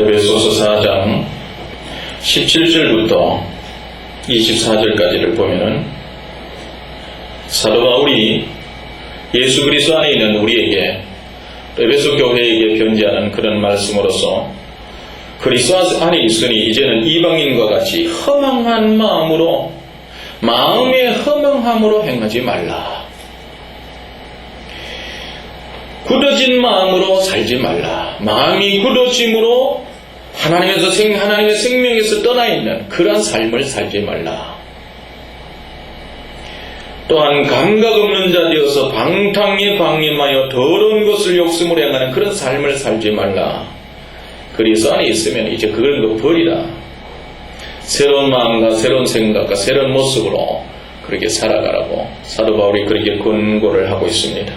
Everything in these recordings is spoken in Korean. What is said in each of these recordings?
에베소서 4장 17절부터 24절까지를 보면은 사도 바울이 예수 그리스도 안에 있는 우리에게 에베소 교회에게 변지하는 그런 말씀으로서 그리스도 안에 있으니 이제는 이방인과 같이 허망한 마음으로 마음의 허망함으로 행하지 말라. 굳어진 마음으로 살지 말라. 마음이 굳어짐으로 하나님에서 생, 하나님의 생명에서 떠나 있는 그러한 삶을 살지 말라. 또한 감각 없는 자 되어서 방탕에 방임하여 더러운 것을 욕심으로 행하는 그런 삶을 살지 말라. 그리스도 안에 있으면 이제 그런 거 버리라. 새로운 마음과 새로운 생각과 새로운 모습으로 그렇게 살아가라고 사도 바울이 그렇게 권고를 하고 있습니다.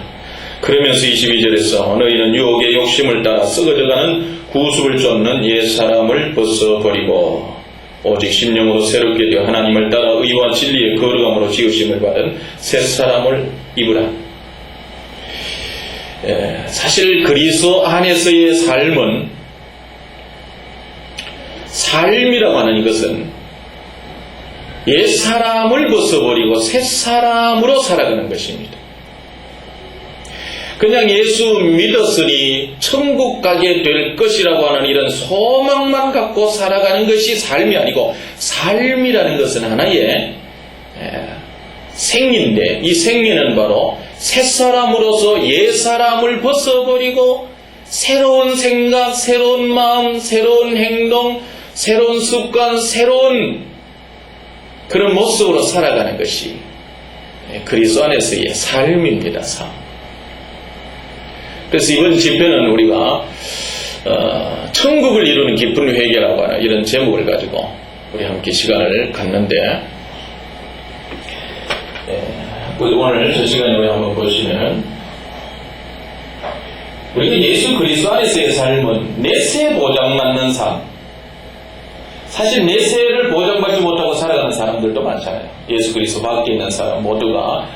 그러면서 22절에서 너희는 유혹의 욕심을 따라 썩어져가는 구습을 쫓는 옛 사람을 벗어버리고 오직 심령으로 새롭게 되어 하나님을 따라 의와 진리의 거룩함으로 지으심을 받은 새 사람을 입으라. 예, 사실 그리스도 안에서의 삶은 삶이라고 하는 이것은 옛 사람을 벗어버리고 새 사람으로 살아가는 것입니다. 그냥 예수 믿었으니 천국 가게 될 것이라고 하는 이런 소망만 갖고 살아가는 것이 삶이 아니고 삶이라는 것은 하나의 생리인데 이 생리는 바로 새 사람으로서 옛 사람을 벗어버리고 새로운 생각, 새로운 마음, 새로운 행동, 새로운 습관, 새로운 그런 모습으로 살아가는 것이 그리스도 안에서의 삶입니다. 삶. 그래서 이번 집회는 우리가 어, 천국을 이루는 깊은 회개라고 하는 이런 제목을 가지고 우리 함께 시간을 갖는데 예, 오늘 저 시간에 우리 한번 보시면 우리가 예수 그리스도 안에서의 삶은 내세 보장 맞는 삶 사실 내세를 보장받지 못하고 살아가는 사람들도 많잖아요. 예수 그리스도 밖에 있는 사람 모두가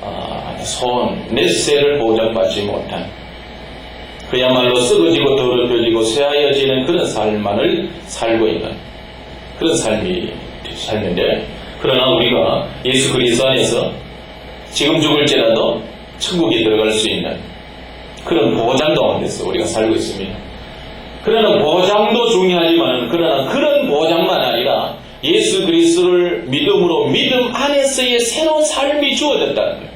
아, 소원, 내세를 보장받지 못한 그야말로 썩어지고 더럽혀지고 쇠하여지는 그런 삶만을 살고 있는 그런 삶이 삶인데 그러나 우리가 예수 그리스도 안에서 지금 죽을지라도 천국에 들어갈 수 있는 그런 보장 가운데서 우리가 살고 있습니다. 그러나 보장도 중요하지만 그러나 그런 보장만 아니라 예수 그리스도를 믿음으로 믿음 안에서의 새로운 삶이 주어졌다는 거예요.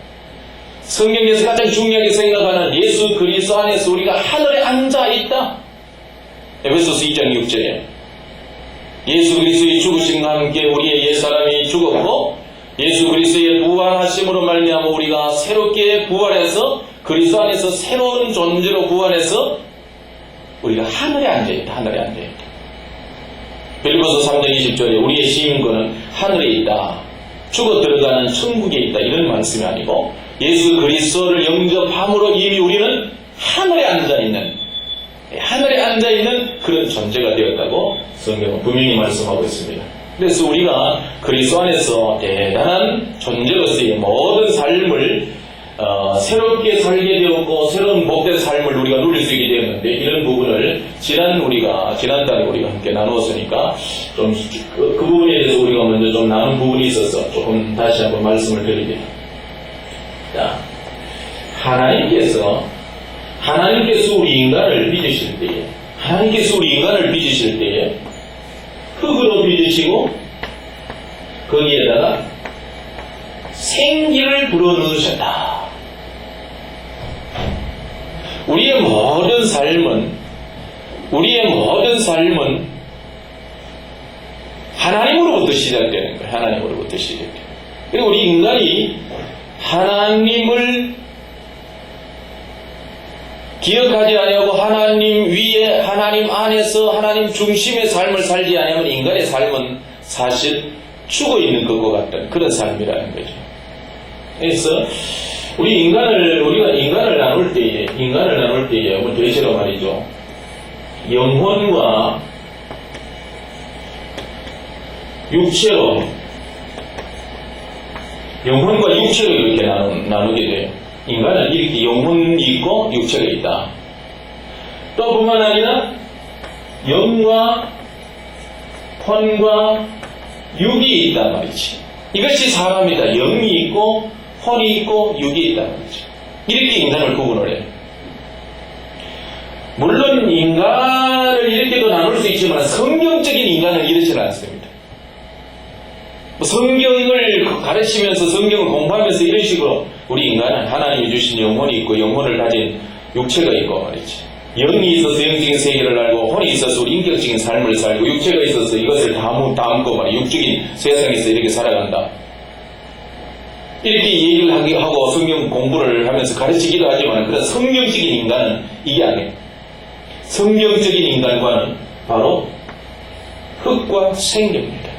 성경에서 가장 중요하게 생각하는 예수 그리스도 안에서 우리가 하늘에 앉아 있다. 에베소서 2장 6절에 예수 그리스도의 죽으심과 함께 우리의 옛 사람이 죽었고 예수 그리스도의 부활하심으로 말미암아 우리가 새롭게 부활해서 그리스도 안에서 새로운 존재로 구원해서 우리가 하늘에 앉아 있다. 하늘에 앉아 있다. 빌리보서 3장 20절에 우리의 시민권은 하늘에 있다. 죽어 들어가는 천국에 있다. 이런 말씀이 아니고 예수 그리스도를 영접함으로 이미 우리는 하늘에 앉아 있는 하늘에 앉아 있는 그런 존재가 되었다고 성경은 분명히 말씀하고 있습니다. 그래서 우리가 그리스도 안에서 대단한 존재로서의 모든 삶을 어, 새롭게 살게 되었고 새로운 복된 삶을 우리가 누릴 수 있게 되었는데 이런 부분을 지난 우리가 지난달에 우리가 함께 나누었으니까 좀그 부분에 대해서 우리가 먼저 좀 나눈 부분이 있어서 조금 다시 한번 말씀을 드리 게. 자, 하나님께서 하나님께서 우리 인간을 빚으실 때에 하나님께서 우리 인간을 빚으실 때에 흙으로 빚으시고 거기에다가 생기를 불어넣으셨다. 우리의 모든 삶은 우리의 모든 삶은 하나님으로부터 시작되는 거예요. 하나님으로부터 시작돼요. 그리고 우리 인간이 하나님을 기억하지 아니하고 하나님 위에 하나님 안에서 하나님 중심의 삶을 살지 아니하면 인간의 삶은 사실 죽어 있는 것과 같은 그런 삶이라는 거죠. 그래서 우리 인간을 우리가 인간을 나눌 때에 인간을 나눌 때에 뭐 대체로 말이죠. 영혼과 육체로 영혼과 육체로 이렇게 나누, 나누 게 돼요. 인간은 이렇게 영혼이 있고 육체가 있다. 또 뿐만 아니라 영과 혼과 육이 있단 말이지. 이것이 사람이다. 영이 있고 혼이 있고 육이 있단 말이죠. 이렇게 인간을 구분을 해요. 물론 인간을 이렇게도 나눌 수 있지만 성경적인 인간은 이렇지는 않습니다. 뭐 성경을 가르치면서 성경을 공부하면서 이런 식으로 우리 인간은 하나님이 주신 영혼이 있고 영혼을 가진 육체가 있고 말이지. 영이 있어서 영적인 세계를 알고 혼이 있어서 우리 인격적인 삶을 살고 육체가 있어서 이것을 담고 담고 말이 육적인 세상에서 이렇게 살아간다. 이렇게 얘기를 하기- 하고 성경 공부를 하면서 가르치기도 하지만 그런 성경적인 인간은 이게 아니에요. 성경적인 인간과는 바로 흙과 생명입니다.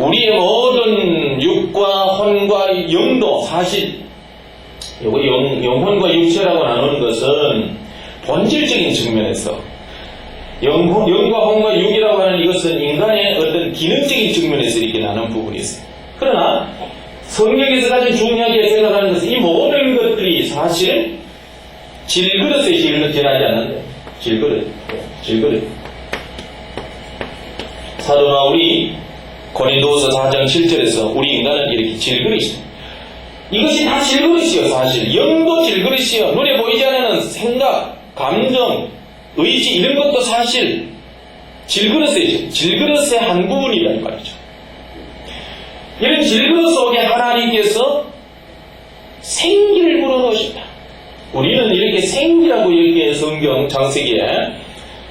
우리의 모든 육과 혼과 영도 사실 요거 영, 영혼과 육체라고 나누는 것은 본질적인 측면에서 영혼, 영과 혼과 육이라고 하는 이것은 인간의 어떤 기능적인 측면에서 이렇게 나눈 부분이 있어요. 그러나 성경에서 가장 중요하게 생각하는 것은 이 모든 것들이 사실 질그릇에 질그릇 지나지 않는데 질그릇, 질그릇. 사도 바울이 고린도서 4장 7절에서 우리 인간은 이렇게 질그릇이다. 이것이 다 질그릇이요 사실 영도 질그릇이요 눈에 보이지 않는 생각, 감정, 의지 이런 것도 사실 질그릇의 질그릇의 한 부분이다 이 말이죠. 이런 질그릇 속에 하나님께서 생기를 불어넣으셨다. 우리는 이렇게 생기라고 이렇게 성경 장세기에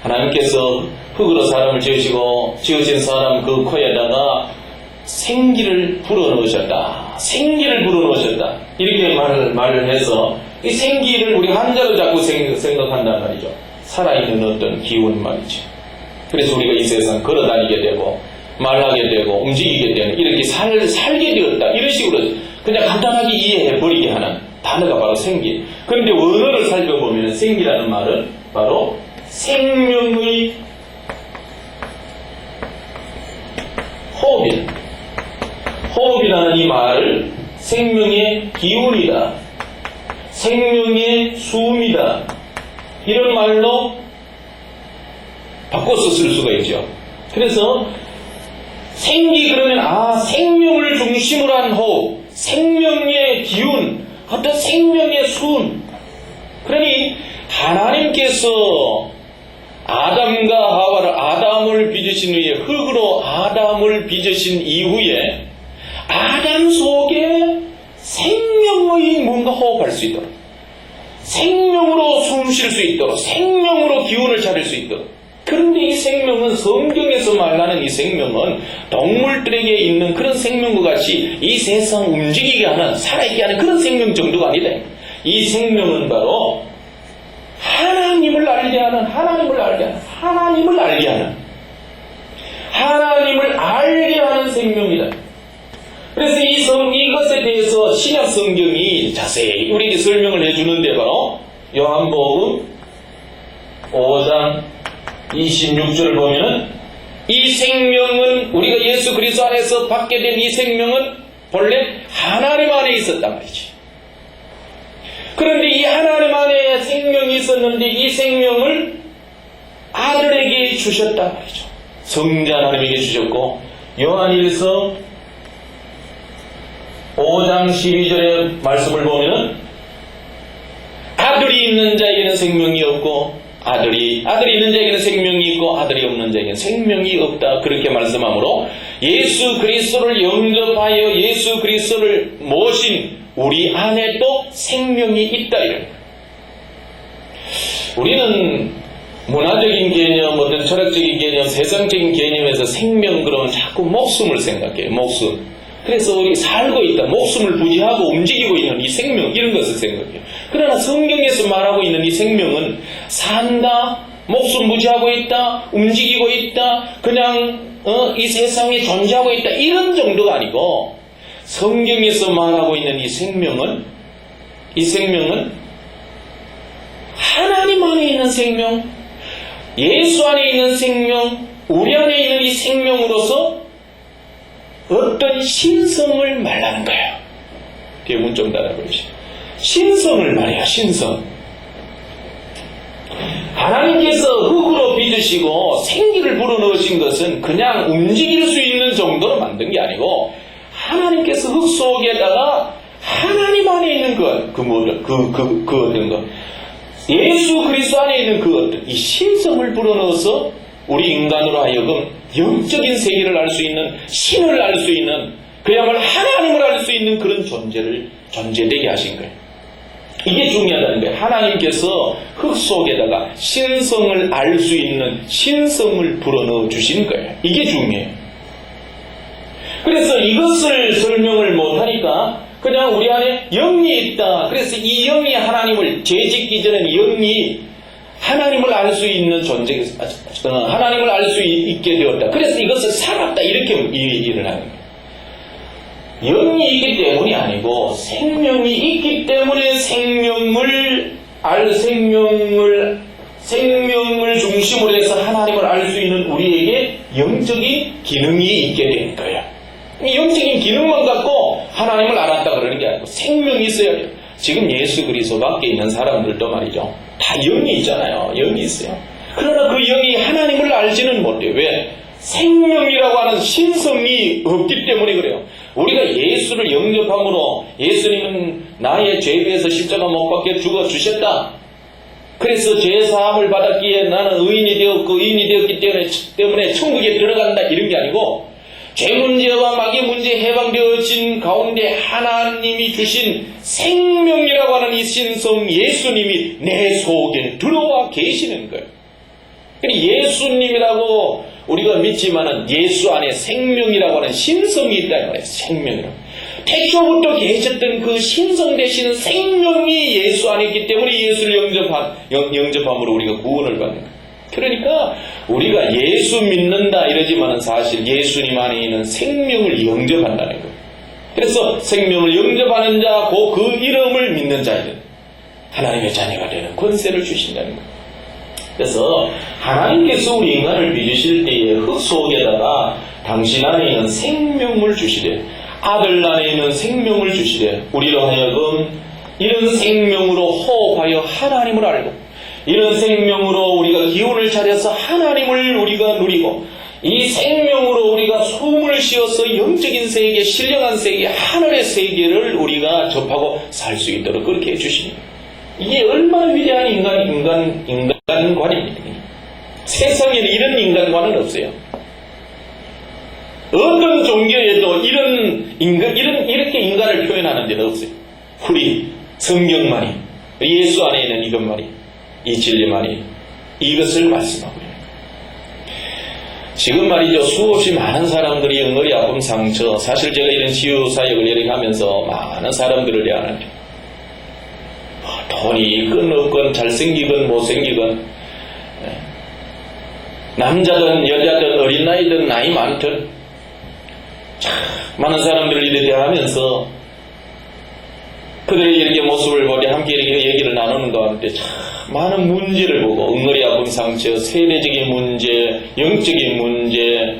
하나님께서 흙으로 사람을 지으시고 지으신 사람 그 코에다가 생기를 불어넣으셨다. 생기를 불어넣으셨다. 이렇게 말을, 말을 해서 이 생기를 우리 한자로 자꾸 생, 생각한단 말이죠. 살아있는 어떤 기운 말이죠. 그래서 우리가 이 세상 걸어 다니게 되고 말하게 되고 움직이게 되는 이렇게 살, 살게 되었다. 이런 식으로 그냥 간단하게 이해해 버리게 하는 단어가 바로 생기. 그런데 원어를 살펴보면 생기라는 말은 바로 생명의 호흡이다. 호흡이라는 이 말을 생명의 기운이다. 생명의 숨이다. 이런 말로 바꿔서 쓸 수가 있죠. 그래서 생기 그러면 아 생명을 중심으로 한 호흡, 생명의 기운, 어떤 생명의 숨. 그러니 하나님께서 아담과 하와를 아담을 빚으신 후에 흙으로 아담을 빚으신 이후에 아담 속에 생명의 뭔가 호흡할 수 있도록 생명으로 숨 쉴 수 있도록 생명으로 기운을 차릴 수 있도록 그런데 이 생명은 성경에서 말하는 이 생명은 동물들에게 있는 그런 생명과 같이 이 세상 움직이게 하는 살아있게 하는 그런 생명 정도가 아니다. 이 생명은 바로 하나님을 알게 하는 하나님을 알게 하는 하나님을 알게 하는 하나님을 알게 하는 생명이다. 그래서 이 성, 이것에 대해서 신약 성경이 자세히 우리에게 설명을 해주는데 바로 요한복음 5장 26절을 보면은 이 생명은 우리가 예수 그리스도 안에서 받게 된 이 생명은 본래 하나님 안에 있었단 말이지. 그런데 이 하나님 안에 생명이 있었는데 이 생명을 아들에게 주셨단 말이죠. 성자 하나님에게 주셨고 요한일서 5장 12절의 말씀을 보면은 아들이 있는 자에게는 생명이 없고 아들이 아들이 있는 자에게는 생명이 있고 아들이 없는 자에게는 생명이 없다 그렇게 말씀하므로 예수 그리스도를 영접하여 예수 그리스도를 모신 우리 안에 또 생명이 있다. 우리는 문화적인 개념, 어떤 철학적인 개념, 세상적인 개념에서 생명 그러면 자꾸 목숨을 생각해요. 목숨. 그래서 우리 살고 있다, 목숨을 부지하고 움직이고 있는 이 생명, 이런 것을 생각해요. 그러나 성경에서 말하고 있는 이 생명은 산다, 목숨 부지하고 있다, 움직이고 있다, 그냥 어, 이 세상에 존재하고 있다, 이런 정도가 아니고 성경에서 말하고 있는 이 생명은 이 생명은 하나님 안에 있는 생명, 예수 안에 있는 생명, 우리 안에 있는 이 생명으로서 어떤 신성을 말하는 거예요. 뒤에 문 좀 닫아보시죠. 신성을 말해요, 신성. 하나님께서 흙으로 빚으신 만드시고 생기를 불어넣으신 것은 그냥 움직일 수 있는 정도로 만든 게 아니고 하나님께서 흙 속에다가 하나님 안에 있는 것, 그 뭐를, 그, 그, 그 어떤 것. 예수 그리스도 안에 있는 그 어떤 이 신성을 불어넣어서 우리 인간으로 하여금 영적인 세계를 알 수 있는 신을 알 수 있는 그야말로 하나님을 알 수 있는 그런 존재를 존재되게 하신 거예요. 이게 중요하다는 거예요. 하나님께서 흙 속에다가 신성을 알 수 있는 신성을 불어넣어 주신 거예요. 이게 중요해요. 그래서 이것을 설명을 못하니까 그냥 우리 안에 영이 있다. 그래서 이 영이 하나님을 죄짓기 전에 영이 하나님을 알 수 있는 존재, 어, 하나님을 알 수 있게 되었다. 그래서 이것을 살았다. 이렇게 일을 하는 거예요. 영이 있기 때문이 아니고 생명이 있기 때문에 생명을 알 생명을 생명을 중심으로 해서 하나님을 알 수 있는 우리에게 영적인 기능이 있게 된 거예요. 이 영적인 기능만 갖고 하나님을 알았다 그러는 게 아니고 생명이 있어야 돼요. 지금 예수 그리스도 밖에 있는 사람들도 말이죠. 다 영이 있잖아요. 영이 있어요. 그러나 그 영이 하나님을 알지는 못해요. 왜? 생명이라고 하는 신성이 없기 때문에 그래요. 우리가 예수를 영접함으로 예수님은 나의 죄에 비해서 십자가 못 박혀 죽어 주셨다. 그래서 죄 사함을 받았기에 나는 의인이 되었고 의인이 되었기 때문에, 때문에 천국에 들어간다 이런 게 아니고 죄 문제와 마귀 문제 해방되어진 가운데 하나님이 주신 생명이라고 하는 이 신성 예수님이 내 속에 들어와 계시는 거예요. 예수님이라고 우리가 믿지만은 예수 안에 생명이라고 하는 신성이 있다 이 말이에요. 생명이라고. 태초부터 계셨던 그 신성 되시는 생명이 예수 안에 있기 때문에 예수를 영접한, 영, 영접함으로 우리가 구원을 받는 거예요. 그러니까 우리가 예수 믿는다 이러지만은 사실 예수님 안에 있는 생명을 영접한다는 거예요. 그래서 생명을 영접하는 자, 고 그 이름을 믿는 자에게 하나님의 자녀가 되는 권세를 주신다는 거예요. 그래서 하나님께서 우리 인간을 빚으실 때에 흙 속에다가 당신 안에 있는 생명을 주시되 아들 안에 있는 생명을 주시되 우리로 하여금 이런 생명으로 호흡하여 하나님을 알고 이런 생명으로 우리가 기운을 차려서 하나님을 우리가 누리고 이 생명으로 우리가 숨을 쉬어서 영적인 세계, 신령한 세계, 하늘의 세계를 우리가 접하고 살 수 있도록 그렇게 해주십니다. 이게 얼마나 위대한 인간, 인간, 인간관입니다. 세상에는 이런 인간관은 없어요. 어떤 종교에도 이런 인간, 이런, 이렇게 인간을 표현하는 데는 없어요. 우리 성경만이, 예수 안에 있는 이것만이, 이 진리만이 이것을 말씀하고 있는 거예요. 지금 말이죠. 수없이 많은 사람들이 응어리 아픔 상처, 사실 제가 이런 치유 사역을 이렇게 하면서 많은 사람들을 대하는데, 돈이 있건 없건 잘생기건 못생기건 예. 남자든 여자든 어린 나이든 나이 많든 참 많은 사람들을 이렇게 대하면서 그들의 이렇게 모습을 보니 함께 이렇게 얘기를 나누는 가운데 참 많은 문제를 보고 응어리 아픈 상처, 세대적인 문제, 영적인 문제,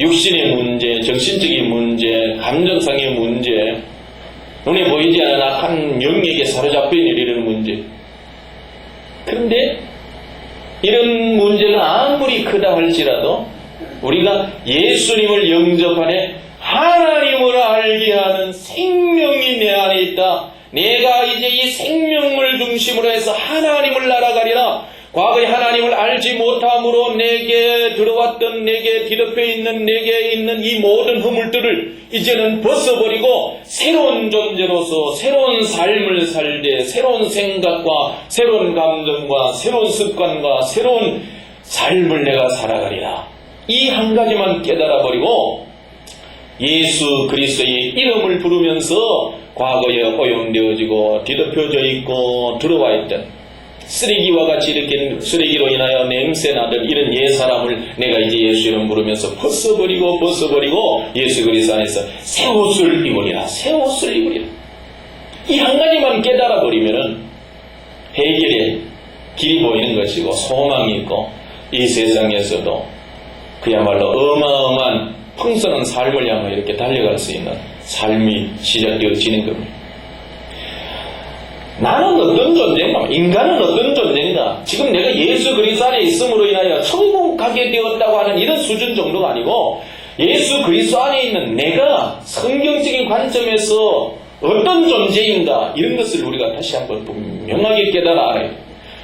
육신의 문제, 정신적인 문제, 감정상의 문제, 눈에 보이지 않는 악한 영에게 사로잡혀 내리는 문제. 그런데 이런 문제가 아무리 크다 할지라도 우리가 예수님을 영접하네 하나님을 알게 하는 생명이 내 안에 있다. 내가 이제 이 생명을 중심으로 해서 하나님을 날아가리라. 과거에 하나님을 알지 못함으로 내게 들어왔던 내게 뒤덮여 있는 내게 있는 이 모든 허물들을 이제는 벗어버리고 새로운 존재로서 새로운 삶을 살되 새로운 생각과 새로운 감정과 새로운 습관과 새로운 삶을 내가 살아가리라. 이 한 가지만 깨달아 버리고 예수 그리스도의 이름을 부르면서 과거에 오염되어지고 뒤덮여져 있고 들어와 있던 쓰레기와 같이 이렇게 쓰레기로 인하여 냄새 나던 이런 옛 사람을 내가 이제 예수 이름 부르면서 벗어버리고 벗어버리고 예수 그리스도 안에서 새 옷을 입으리라. 새 옷을 입으리라. 이 한 가지만 깨달아 버리면은 해결의 길이 보이는 것이고 소망이 있고 이 세상에서도 그야말로 어마어마한 풍성한 삶을 향해 이렇게 달려갈 수 있는 삶이 시작되어지는 겁니다. 나는 어떤 존재인가? 인간은 어떤 존재인가? 지금 내가 예수 그리스도 안에 있음으로 인하여 천국 가게 되었다고 하는 이런 수준 정도가 아니고 예수 그리스도 안에 있는 내가 성경적인 관점에서 어떤 존재인가 이런 것을 우리가 다시 한번 분명하게 깨달아 알아야 돼.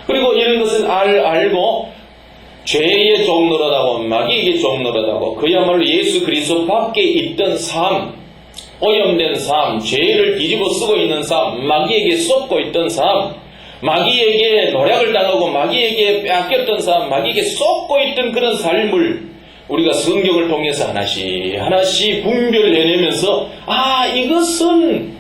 그리고 이런 것을 알, 알고 죄의 종노릇하고 마귀에게 종노릇하고 그야말로 예수 그리스도 밖에 있던 삶 오염된 삶, 죄를 뒤집어 쓰고 있는 삶, 마귀에게 쏟고 있던 삶, 마귀에게 노략을 당하고 마귀에게 빼앗겼던 삶, 마귀에게 쏟고 있던 그런 삶을 우리가 성경을 통해서 하나씩 하나씩 분별해내면서 아 이것은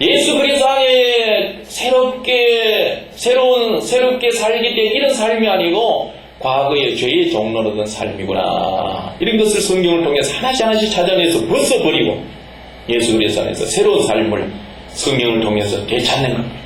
예수 그리스도 안에 새롭게 새로운 새롭게 살게 된 이런 삶이 아니고 과거의 죄의 종로로던 삶이구나 이런 것을 성경을 통해서 하나씩 하나씩 찾아내서 벗어버리고 예수 그리스도 안에서 새로운 삶을 성경을 통해서 되찾는 겁니다.